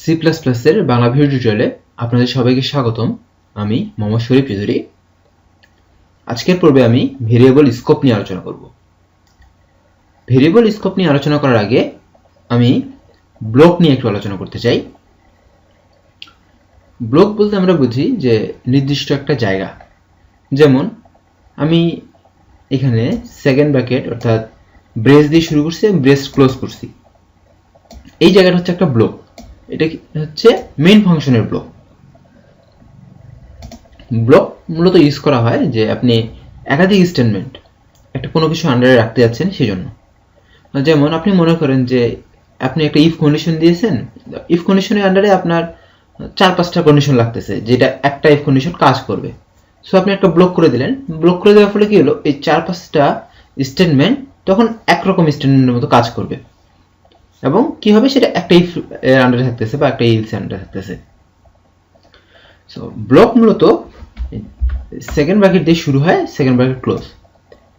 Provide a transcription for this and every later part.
C plus প্লাসের Bangla video টিউটোরিয়ালে আপনাদের সবাইকে স্বাগতম। আমি মোহাম্মদ শরীফ চৌধুরী। আজকের পর্বে আমি ভেরিয়েবল স্কোপ নিয়ে আলোচনা করব। ভেরিয়েবল স্কোপ নিয়ে আলোচনা করার আগে আমি ব্লক নিয়ে একটু আলোচনা করতে চাই। ব্লক বলতে আমরা বুঝি যে নির্দিষ্ট একটা জায়গা। যেমন আমি এখানে সেকেন্ড ব্র্যাকেট অর্থাৎ ব্রেস দিয়ে শুরু করছি ব্রেস ক্লোজ করছি। এই জায়গাটা হচ্ছে একটা ব্লক এটা হচ্ছে? মেইন ফাংশনের ব্লক ব্লক মূলত ইউজ করা হয় যে আপনি একাধিক স্টেটমেন্ট একটা কোনো কিছু আন্ডারে রাখতে যাচ্ছেন সেই জন্য যেমন আপনি মনে করেন যে আপনি একটা ইফ কন্ডিশন দিয়েছেন ইফ কন্ডিশনের আন্ডারে আপনার চার পাঁচটা কন্ডিশন লাগতেছে, যেটা একটা ইফ কন্ডিশন কাজ করবে। সো আপনি একটা ব্লক করে দিলেন। ব্লক করে দেওয়ার ফলে কি হলো? এই চার পাঁচটা স্টেটমেন্ট তখন একরকম স্টেটমেন্টের মতো কাজ করবে। এবং কি হবে? সেটা একটা ইফ এর আন্ডারে থাকতেছে বা একটা ইলস আন্ডারে থাকতেছে। সো ব্লক মূলত সেকেন্ড ব্র্যাকেট দিয়ে শুরু হয় সেকেন্ড ব্র্যাকেট ক্লোজ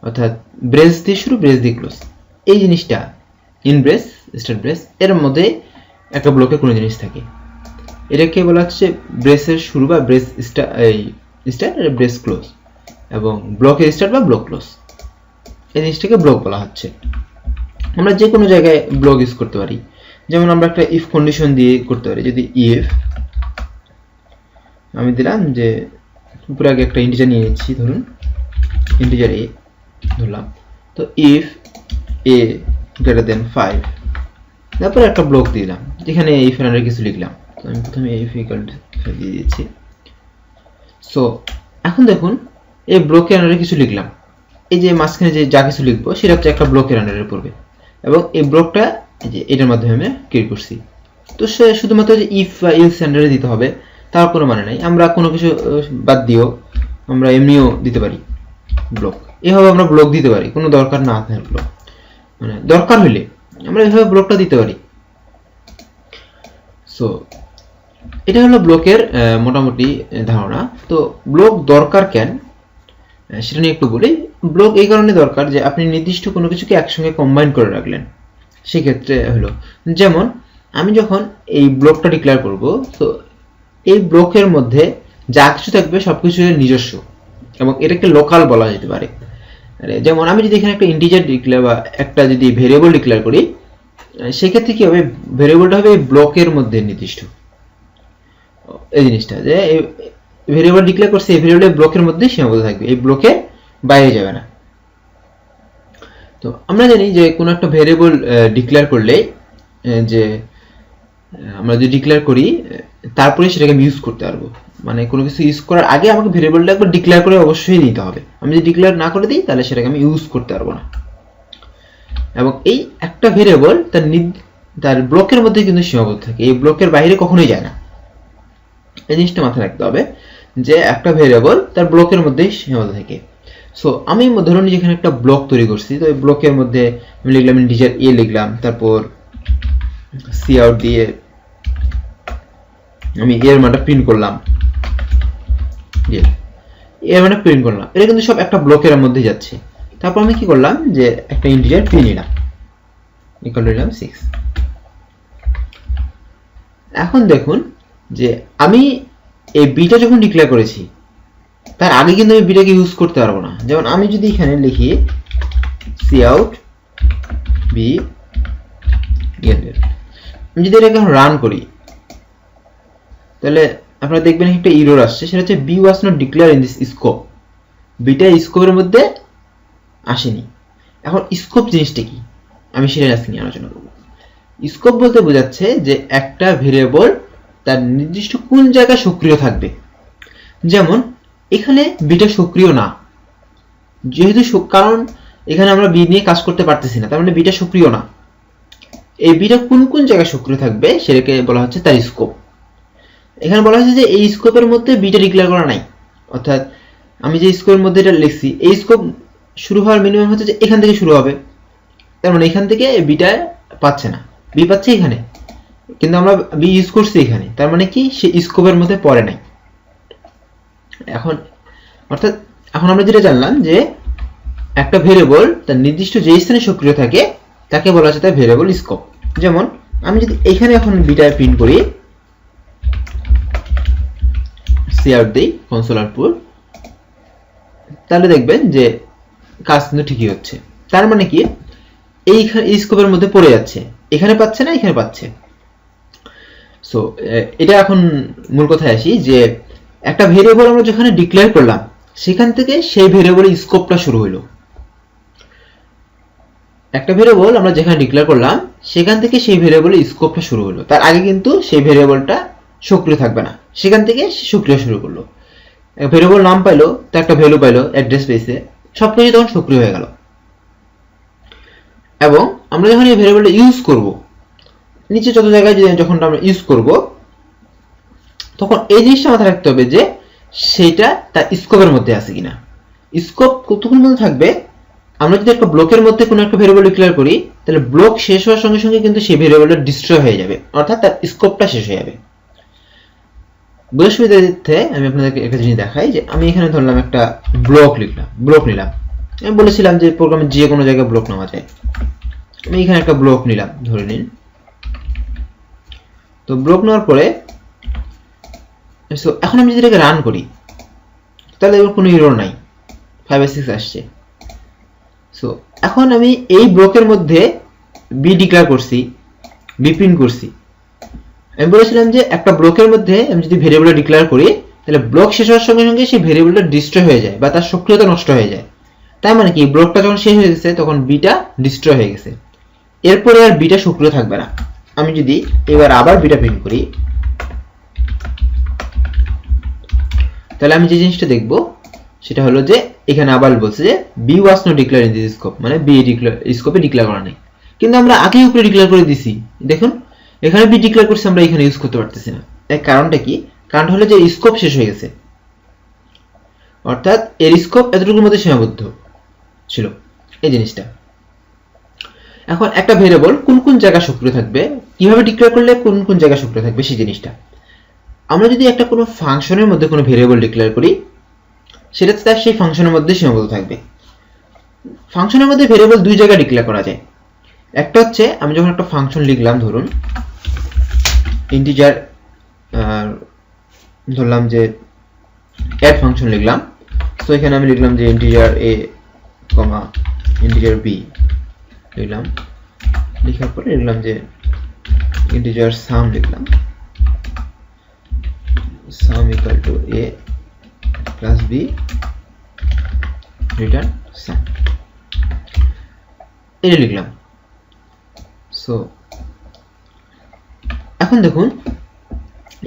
অর্থাৎ ব্রেস দিয়ে শুরু ব্রেস দিয়ে ক্লোজ এই জিনিসটা ইন ব্রেস স্টার ব্রেস এর মধ্যে একটা ব্লকে কোনো জিনিস থাকে। এটাকে বলা হচ্ছে ব্রেসের শুরু বা ব্রেস স্টার এই ব্রেস ক্লোজ এবং ব্লকের স্টার্ট বা ব্লক ক্লোজ এই জিনিসটাকে ব্লক বলা হচ্ছে। আমরা যে কোনো জায়গায় ব্লক ইউজ করতে পারি। যেমন আমরা একটা ইফ কন্ডিশন দিয়ে করতে পারি, যদি ইফ আমি দিলাম যে উপরে আগে একটা ইন্টিজার নিয়ে নিচ্ছি, ধরুন ইন্টিজার এ ধরলাম। তো if a greater than five তারপরে একটা ব্লক দিলাম, যেখানে ইফ এর কিছু লিখলাম। তো আমি প্রথমে ইফ ইকাল দিয়ে দিচ্ছি। সো এখন দেখুন, এই ব্লকের আন্ডারে কিছু লিখলাম। এই যে মাঝখানে যে যা কিছু লিখব, সেটা হচ্ছে একটা ব্লকের আন্ডারে পড়বে এবং এই ব্লকটা যে এটার মাধ্যমে আমি ক্রিয়েট করছি। তো সে শুধুমাত্র যে ইফ বা ইলস আন্ডারে দিতে হবে, তার কোনো মানে নাই। আমরা কোনো কিছু বাদ দিও আমরা এমনিও দিতে পারি ব্লক এভাবে আমরা ব্লক দিতে পারি, কোনো দরকার না থাকল মানে দরকার হলে আমরা এভাবে ব্লকটা দিতে পারি। সো এটা হলো ব্লকের মোটামুটি ধারণা। তো ব্লক দরকার কেন? সেটা নিয়ে একটু বলি। ব্লক এই কারণে দরকার যে আপনি নির্দিষ্ট কোনো কিছুকে একসঙ্গে কম্বাইন করে রাখলেন। সেক্ষেত্রে হলো, যেমন আমি যখন এই ব্লকটা ডিক্লেয়ার করব, তো এই ব্লকের মধ্যে যা কিছু থাকবে সব কিছু নিজস্ব এবং এটাকে লোকাল বলা যেতে পারে। যেমন আমি যদি এখানে একটা ইন্টিজার ডিক্লেয়ার বা একটা যদি ভেরিয়েবল ডিক্লেয়ার করি সেক্ষেত্রে কি হবে? ভেরিয়েবলটা হবে এই ব্লকের মধ্যে নির্দিষ্ট। এই জিনিসটা যে ভেরিয়েবল ডিক্লেয়ার করছে, এই ভেরিয়েবল ব্লকের মধ্যে সীমাবদ্ধ থাকবে। এই ব্লকে বাইরে যাবে না। তো আমরা জানি যে কোনো একটা ভেরিয়েবল ডিক্লেয়ার করলে যে আমরা যদি ডিক্লেয়ার করি তারপরে সেটাকে আমি ইউজ করতে পারব। মানে কোনো কিছু ইউজ করার আগে আমাকে ভেরিয়েবলটা একবার ডিক্লেয়ার করে অবশ্যই নিতে হবে। আমি যদি ডিক্লেয়ার না করে দিই, তাহলে সেটাকে আমি ইউজ করতে পারব না। এবং এই একটা ভেরিয়েবল তার তার ব্লকের মধ্যে কিন্তু সীমাবদ্ধ থাকে। এই ব্লকের বাইরে কখনোই যায় না। এই জিনিসটা মাথায় রাখতে হবে যে একটা ভেরিয়েবল তার ব্লকের মধ্যেই সীমাবদ্ধ থাকে। সো আমি ধরুন যেখানে একটা ব্লক তৈরি করছি, তো এই ব্লকের মধ্যে আমি লিখলাম ইন্টিজার এ লিখলাম, তারপর সি আউট দিয়ে আমি এর মানটা প্রিন্ট করলাম। এর মানে প্রিন্ট করলাম। এটা কিন্তু সব একটা ব্লকের মধ্যে যাচ্ছে। তারপর আমি কি করলাম যে একটা ইন্টিজার পি নিলাম। ইকুয়াল নিলাম সিক্স এখন দেখুন যে আমি এই বিটা যখন ডিক্লেয়ার করেছি, তার আগে কিন্তু আমি বিটাকে ইউজ করতে পারব না। যেমন আমি যদি এখানে লিখি সি আউট বি আমি যদি এটাকে রান করি, তাহলে আপনারা দেখবেন একটা ইরোর আসছে, সেটা হচ্ছে b was not declare in this scope beta স্কোপের মধ্যে আসেনি। এখন স্কোপ জিনিসটা কি? আমি সেটা আজকে নিয়ে আলোচনা করব। স্কোপ বলতে বোঝাচ্ছে যে একটা ভেরিয়েবল তার নির্দিষ্ট কোন জায়গায় সক্রিয় থাকবে? যেমন, এখানে বিটা সক্রিয় না। যেহেতু কারণ এখানে আমরা বি নিয়ে কাজ করতে পারতেছি না, তার মানে বিটা সক্রিয় না। এই বিটা কোন কোন জায়গায় সক্রিয় থাকবে সেটাকে বলা হচ্ছে তার স্কোপ এখানে বলা হচ্ছে যে এই স্কোপের মধ্যে বিটা ডিক্লেয়ার করা নাই। অর্থাৎ আমি যে স্কোপের মধ্যে এটা লিখছি, এই স্কোপ শুরু হওয়ার মিনিমাম হচ্ছে যে এখান থেকে শুরু হবে। তার মানে এখান থেকে বিটা পাচ্ছে না। বি পাচ্ছে এখানে। কিন্তু আমরা বি ইউজ করছি এখানে। তার মানে কি? সে স্কোপের মধ্যে পড়ে নাই। এখন, অর্থাৎ, এখন আমরা যেটা জানলাম যে একটা ভেরিয়েবল তার নির্দিষ্ট যে স্থানে সক্রিয় থাকে, তাকে বলা হচ্ছে তার ভেরিয়েবল স্কোপ যেমন, আমি যদি এখানে এখন বিটা প্রিন্ট করি সি আউট দিই কনসোল আউটপুট তাহলে দেখবেন যে কাজ কিন্তু ঠিকই হচ্ছে। তার মানে কি? এই স্কোপের মধ্যে পড়ে যাচ্ছে। এখানে পাচ্ছে না, এখানে পাচ্ছে। সো এটা এখন মূল কথায় আসি যে একটা ভেরিয়েবল আমরা যেখানে ডিক্লেয়ার করলাম, সেখান থেকে সেই ভেরিয়েবলের স্কোপটা শুরু হলো একটা ভেরিয়েবল আমরা যেখানে ডিক্লেয়ার করলাম, সেখান থেকে সেই ভেরিয়েবলের স্কোপটা শুরু হলো তার আগে কিন্তু সেই ভেরিয়েবলটা সক্রিয় থাকবে না। সেখান থেকে সক্রিয় শুরু করল। ভেরিয়েবল নাম পাইলো, তো একটা ভ্যালু পাইলো অ্যাড্রেস পেয়েছে সব কিছু তখন সক্রিয় হয়ে গেল। এবং আমরা যখন এই ভেরিয়েবলটা ইউজ করব নিচে যত জায়গায় যখন আমরা ইউজ করব, তখন এই জিনিসটা মাথায় রাখতে হবে যে সেটা তার স্কোপের মধ্যে আছে কিনা। স্কোপ কতক্ষণ মধ্যে থাকবে? আমরা যদি একটা ব্লকের মধ্যে কোনো একটা ভেরিয়েবল ডিক্লেয়ার করি, তাহলে ব্লক শেষ হওয়ার সঙ্গে সঙ্গে কিন্তু সেই ভেরিয়েবলটা ডিস্ট্রয় হয়ে যাবে। অর্থাৎ তার স্কোপটা শেষ হয়ে যাবে। সুবিধার্থে আমি আপনাদেরকে একটা জিনিস দেখাই যে আমি এখানে ধরলাম একটা ব্লক লিখলাম ব্লক নিলাম। আমি বলেছিলাম যে প্রোগ্রামে যে কোনো জায়গায় ব্লক নেওয়া যায়। আমি এখানে একটা ব্লক নিলাম, ধরে নিন। তো ব্লক নেওয়ার পরে এখন আমি যদি এটাকে রান করি, তাহলে এর কোনো ইরোর নাই। ফাইভ সিক্স আসছে। সো এখন আমি এই ব্লকের মধ্যে বি ডিক্লেয়ার করছি বি প্রিন্ট করছি। আমি বলেছিলাম যে একটা ব্লকের মধ্যে আমি যদি ভেরিয়েবলটা ডিক্লেয়ার করি, তাহলে ব্লক শেষ হওয়ার সঙ্গে সঙ্গে সেই ভেরিয়েবলটা ডিস্ট্রয় হয়ে যায় বা তার সক্রিয়তা নষ্ট হয়ে যায়। তাই মানে কি? ব্লকটা যখন শেষ হয়ে গেছে, তখন বিটা ডিস্ট্রয় হয়ে গেছে। এরপরে আর বিটা সক্রিয় থাকবে না। আমি যদি এবার আবার বিটা প্রিন্ট করি, তাহলে আমি যে জিনিসটা দেখব, সেটা হলো যে এখানে আবার বলছে যে b was not declare in this scope মানে বি ডিক্লেয়ার স্কোপে ডিক্লেয়ার করা নেই। কিন্তু আমরা আগেই উপরে ডিক্লেয়ার করে দিছি। দেখুন, এখানে বি ডিক্লেয়ার করছি, আমরা এখানে ইউজ করতে পারতেছি না। এর কারণটা কি? কারণ হলো যে স্কোপ শেষ হয়ে গেছে। অর্থাৎ এর স্কোপ এতটুকুর মধ্যে সীমাবদ্ধ ছিল, এই জিনিসটা। এখন একটা ভেরিয়েবল কোন কোন জায়গা সক্রিয় থাকবে, কীভাবে ডিক্লেয়ার করলে কোন কোন জায়গা সক্রিয় থাকবে সেই জিনিসটা। আমরা যদি একটা কোনো ফাংশনের মধ্যে কোনো ভেরিয়েবল ডিক্লেয়ার করি, সেটা তার সেই ফাংশনের মধ্যে সীমাবদ্ধ থাকবে। ফাংশনের মধ্যে ভেরিয়েবল দুই জায়গায় ডিক্লেয়ার করা যায়। একটা হচ্ছে, আমি যখন একটা ফাংশন লিখলাম, ধরুন ইন্টিজার ধরলাম যে অ্যাড ফাংশন লিখলাম, তো এখানে আমি লিখলাম যে integer a comma integer b লিখলাম। লেখার পরে লিখলাম যে ইন্টিজার সাম লিখলাম। sum equal to a plus b return sum এটা লিখলাম। সো এখন দেখুন,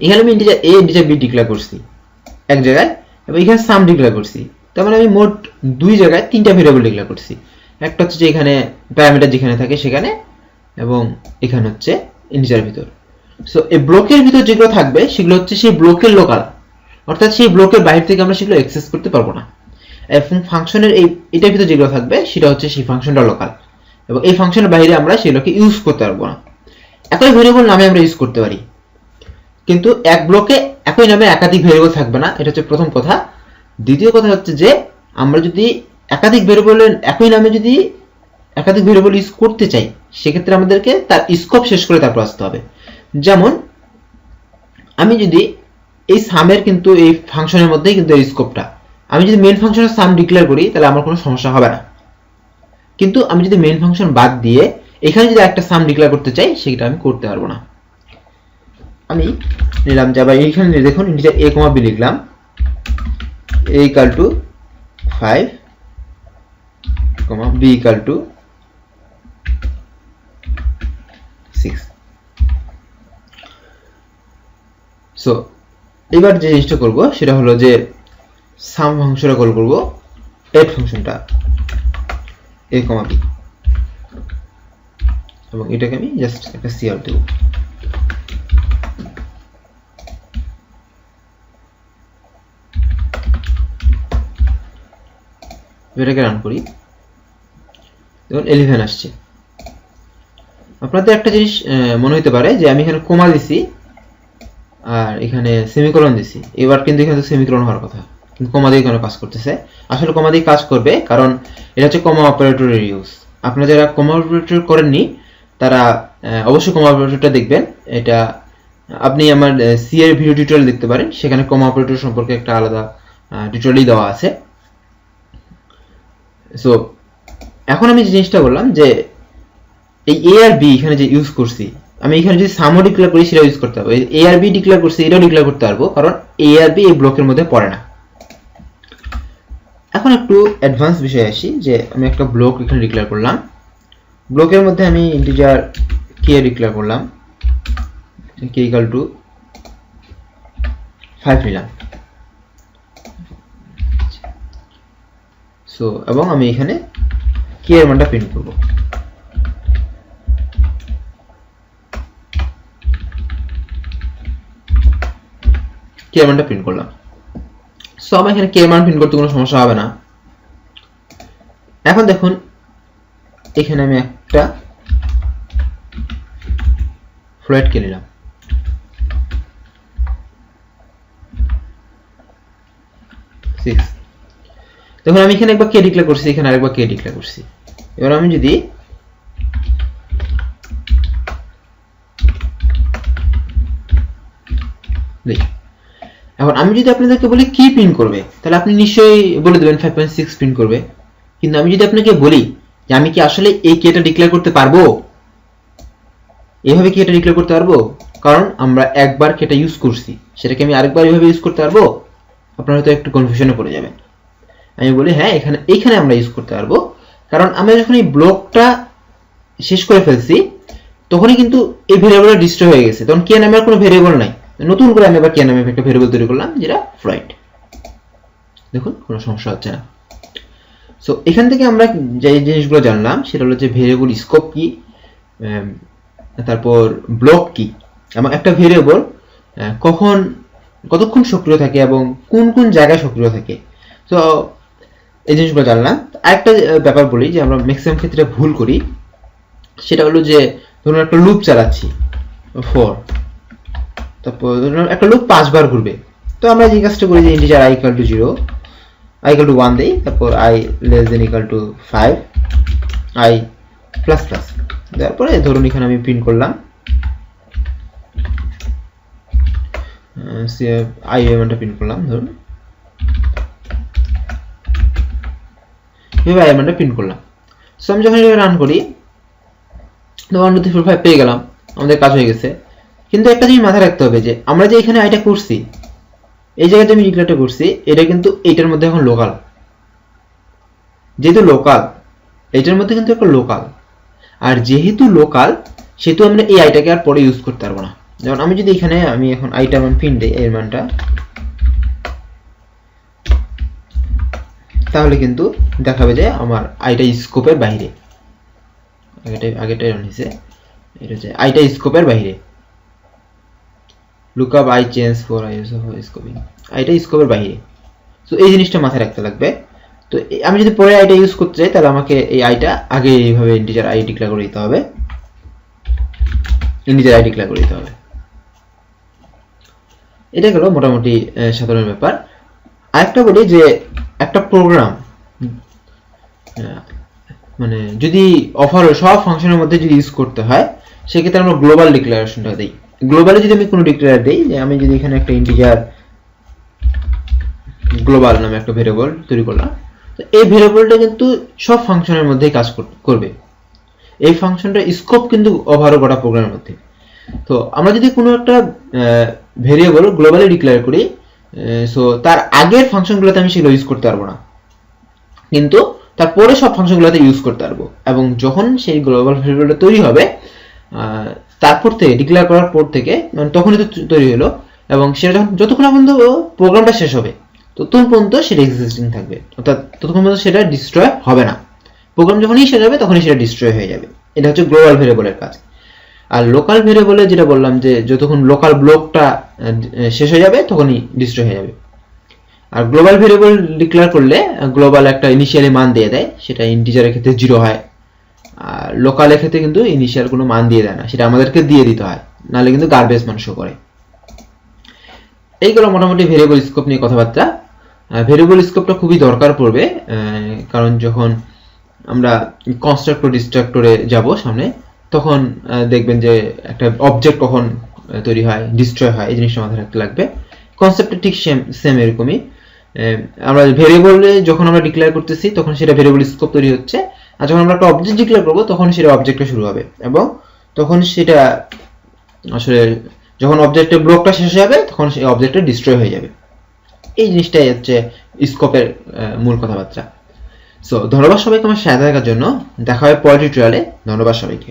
এখানে আমি integer a integer b declare করছি এক জায়গায়, এবং এখানে সাম ডিক্লেয়ার করছি। তার মানে আমি মোট দুই জায়গায় তিনটা ভেরিয়েবল ডিক্লেয়ার করছি। একটা হচ্ছে যে এখানে প্যারামিটার যেখানে থাকে সেখানে এবং এখানে হচ্ছে ইন্টিজার ভিতর। সো এই ব্লকের ভিতর যেগুলো থাকবে, সেগুলো হচ্ছে সেই ব্লকের লোকাল অর্থাৎ সেই ব্লকের বাইরে থেকে আমরা সেগুলো অ্যাক্সেস করতে পারব না। এবং ফাংশনের এই, এটার ভিতর যেগুলো থাকবে, সেটা হচ্ছে সেই ফাংশনটা লোকাল এবং এই ফাংশনের বাইরে আমরা সেগুলোকে ইউজ করতে পারব না। একই ভেরিয়েবল নামে আমরা ইউজ করতে পারি। কিন্তু এক ব্লকে একই নামে একাধিক ভেরিয়েবল থাকবে না, এটা হচ্ছে প্রথম কথা। দ্বিতীয় কথা হচ্ছে যে, আমরা যদি একাধিক ভেরিয়েবলের একই নামে যদি একাধিক ভেরিয়েবল ইউজ করতে চাই, সেক্ষেত্রে আমাদেরকে তার স্কোপ শেষ করে তারপর আসতে হবে। যেমন, আমি যদি এই সামের কিন্তু এই ফাংশনের মধ্যেই কিন্তু এই স্কোপটা আমি যদি মেন ফাংশনের সাম ডিক্লেয়ার করি, তাহলে আমার কোনো সমস্যা হবে না। কিন্তু আমি যদি মেন ফাংশন বাদ দিয়ে এখানে যদি একটা সাম ডিক্লেয়ার করতে চাই, সেটা আমি করতে পারব না। আমি নিলাম যে আবার এইখানে দেখুন ইন্টিজার এ কমা বি লিখলাম a equal to five comma b equal to six so এবার যে জিনিসটা করব, সেটা হলো যে সাম ফাংশনটা কল করব এড ফাংশনটা এ কমা বি এবং এটাকে আমি জাস্ট একটা সিআর দেব। এটাকে রান করি। দেখুন এলিভেন আসছে। আপনাদের একটা জিনিস মনে হতে পারে যে আমি এখানে কোমা দিছি আর এখানে সেমিকোলন দিছি। এবার কিন্তু এখানে সেমিকোলন হওয়ার কথা। কিন্তু কমা দিয়ে কেন কাজ করতেছে। আসলে কমা দিয়ে কাজ করবে কারণ এটা হচ্ছে কমা অপারেটরের ইউজ আপনারা যারা কমা অপারেটর করেননি, তারা অবশ্যই কমা অপারেটরটা দেখবেন। এটা, আপনি আমার সি এর ভিডিও টিউটোরিয়াল দেখতে পারেন। সেখানে কমা অপারেটর সম্পর্কে একটা আলাদা টিউটোরিয়ালই দেওয়া আছে। সো এখন আমি যে জিনিসটা বললাম যে এই এ আর বি এখানে যে ইউজ করছি, আমি এখানে যদি সামও ডিক্লেয়ার করি সেটা ইউজ করতে পারব এ আর বি ডিক্লেয়ার করছি, এটাও ডিক্লেয়ার করতে পারব, কারণ এ আর বি এই ব্লকের মধ্যে পড়ে না। এখন একটু অ্যাডভান্স বিষয়ে আসি, যে আমি একটা ব্লক এখানে ডিক্লেয়ার করলাম। ব্লকের মধ্যে আমি ইন্টিজার কে ডিক্লেয়ার করলাম। কে ইকাল টু ফাইভ নিলাম। সো এবং আমি এখানে কে এর মানটা প্রিন্ট করব? কে মানটা প্রিন্ট করলাম? সো আমার এখানে কে মান প্রিন্ট করতে কোনো সমস্যা হবে না। এখন দেখুন, এখানে আমি একটা ফ্লোয়েড কে নিলাম। সিক্স দেখুন, আমি এখানে একবার কে ডিক্লেয়ার করছি, এখানে আরেকবার কে ডিক্লেয়ার করছি। এবার আমি যদি এখন আমি যদি আপনাদেরকে বলি কি প্রিন্ট করবে, তাহলে আপনি নিশ্চয়ই বলে দেবেন ফাইভ পয়েন্ট সিক্স প্রিন্ট করবে। কিন্তু আমি যদি আপনাকে বলি যে আমি কি আসলে এই কেটা ডিক্লেয়ার করতে পারব? এভাবে কি এটা ডিক্লেয়ার করতে পারব? কারণ আমরা একবার কেটা ইউজ করছি। সেটাকে আমি আরেকবার এভাবে ইউজ করতে পারব? আপনারা হয়তো একটু কনফিউশনে পড়ে যাবেন। আমি বলি হ্যাঁ এখানে এইখানে আমরা ইউজ করতে পারব। কারণ আমরা যখন এই ব্লকটা শেষ করে ফেলছি, তখনই কিন্তু এই ভেরিয়েবলটা ডিস্ট্রয় হয়ে গেছে। তখন কে নামের কোনো ভেরিয়েবল নাই। নতুন করে আমি আবার কে নামে একটা ভেরিয়েবল তৈরি করলাম, যেটা ফ্লাইট দেখুন, কোনো সমস্যা হচ্ছে না। সো এখান থেকে আমরা যে জিনিসগুলো জানলাম, সেটা হলো যে ভেরিয়েবল স্কোপ কি তারপর ব্লক কি। এবং একটা ভেরিয়েবল কখন, কতক্ষণ সক্রিয় থাকে এবং কোন কোন জায়গায় সক্রিয় থাকে। তো এই জিনিসগুলো জানলাম। আরেকটা ব্যাপার বলি যে আমরা ম্যাক্সিমাম ক্ষেত্রে ভুল করি, সেটা হলো যে ধরুন একটা লুপ চালাচ্ছি ফর তারপর ধরুন একটা লুপ পাঁচবার ঘুরবে। তো আমরা যে কাজটা করি যে integer i equal to zero i equal to one দেই, তারপর i less than equal to five i plus plus দেওয়ার পরে ধরুন এখানে আমি প্রিন্ট করলাম। আই এমনটা প্রিন্ট করলাম ধরুন। এভাবে আই এমনটা প্রিন্ট করলাম। সো আমি যখন এটা রান করি one two three four five পেয়ে গেলাম, আমাদের কাজ হয়ে গেছে। কিন্তু একটা জিনিস মাথায় রাখতে হবে যে, আমরা যে এখানে আইটা করছি, এই জায়গাতে আমি ডিক্লেয়ারটা করছি, এটা কিন্তু এইটার মধ্যে এখন লোকাল যেহেতু লোকাল এটার মধ্যে কিন্তু একটা লোকাল আর যেহেতু লোকাল সেহেতু আমরা এই আইটাকে আর পরে ইউজ করতে পারব না। যেমন আমি যদি এখানে, আমি এখন আইটা মান পিন দিই, এর মানটা তাহলে কিন্তু দেখাবে যে আমার আইটা স্কোপের বাইরে। আগেটা আগেটা এরকম নিচে এটা হচ্ছে আইটা স্কোপের বাইরে। Lookup i change for i scoping আইটা স্কোপের বাইরে। তো এই জিনিসটা মাথায় রাখতে লাগবে। তো আমি যদি পরে আইটা ইউজ করতে চাই, তাহলে আমাকে এই আইটা আগে এইভাবে ইন্টিজার আই ডিক্লেয়ার করে দিতে হবে। ইন্টিজার আই ডিক্লেয়ার করে দিতে হবে। এটা গেল মোটামুটি সাধারণ ব্যাপার। আরেকটা বলি যে একটা প্রোগ্রাম মানে যদি অফার সব ফাংশনের মধ্যে যদি ইউজ করতে হয়, সেক্ষেত্রে আমরা গ্লোবাল ডিক্লারেশনটা দিই। গ্লোবালে যদি আমি কোনো ডিক্লেয়ার দিই যে আমি যদি এখানে একটা ইন্টিজার গ্লোবাল নামে একটা ভেরিয়েবল তৈরি করলাম, তো এই ভেরিয়েবলটা কিন্তু সব ফাংশনের মধ্যেই কাজ কর- করবে। এই ফাংশনটা স্কোপ কিন্তু ওভারও গোটা প্রোগ্রামের মধ্যে। তো আমরা যদি কোনো একটা ভেরিয়েবল গ্লোবালি ডিক্লেয়ার করি সো তার আগের ফাংশনগুলোতে আমি সেগুলো ইউজ করতে পারব না। কিন্তু তারপরে সব ফাংশনগুলোতে ইউজ করতে পারব। এবং যখন সেই গ্লোবাল ভেরিয়েবলটা তৈরি হবে তারপর থেকে ডিক্লেয়ার করার পর থেকে মানে তখনই তো তৈরি হলো। এবং সেটা যখন, যতক্ষণ পর্যন্ত প্রোগ্রামটা শেষ হবে, ততক্ষণ পর্যন্ত সেটা এক্সিস্টিং থাকবে। অর্থাৎ ততক্ষণ পর্যন্ত সেটা ডিস্ট্রয় হবে না। প্রোগ্রাম যখনই শেষ হবে, তখনই সেটা ডিস্ট্রয় হয়ে যাবে। এটা হচ্ছে গ্লোবাল ভেরিয়েবলের কাজ। আর লোকাল ভেরিয়েবলে যেটা বললাম যে যতক্ষণ লোকাল ব্লকটা শেষ হয়ে যাবে, তখনই ডিস্ট্রয় হয়ে যাবে। আর গ্লোবাল ভেরিয়েবল ডিক্লেয়ার করলে গ্লোবাল একটা ইনিশিয়ালি মান দিয়ে দেয়, সেটা ইন্টিজারের ক্ষেত্রে জিরো হয়। আর লোকালের ক্ষেত্রে কিন্তু ইনিশিয়াল কোনো মান দিয়ে দেয় না, সেটা আমাদেরকে দিয়ে দিতে হয়, নাহলে কিন্তু গার্বেজ মান শো করে। এইগুলো মোটামুটি ভেরিয়েবল স্কোপ নিয়ে কথাবার্তা। ভেরিয়েবল স্কোপটা খুবই দরকার পড়বে কারণ যখন আমরা কনস্ট্রাক্টর ডিস্ট্রাক্টরে যাব সামনে তখন দেখবেন যে একটা অবজেক্ট কখন তৈরি হয় ডিস্ট্রয় হয়, এই জিনিসটা মাথায় রাখতে লাগবে। কনসেপ্টটা ঠিক সেম সেম এরকমই। আমরা ভেরিয়েবলে যখন আমরা ডিক্লেয়ার করতেছি, তখন সেটা ভেরিয়েবল স্কোপ তৈরি হচ্ছে। আর যখন আমরা একটা অবজেক্ট ডিক্লেয়ার করব, তখন সেটা অবজেক্টটা শুরু হবে। এবং তখন সেটা আসলে যখন অবজেক্টের ব্লকটা শেষ হয়ে যাবে, তখন সেই অবজেক্টটা ডিস্ট্রয় হয়ে যাবে। এই জিনিসটাই হচ্ছে স্কোপের মূল কথাবার্তা। সো ধন্যবাদ সবাইকে আমার সাথে থাকার জন্য। দেখা হয় পরের টিউটোরিয়ালে ধন্যবাদ সবাইকে।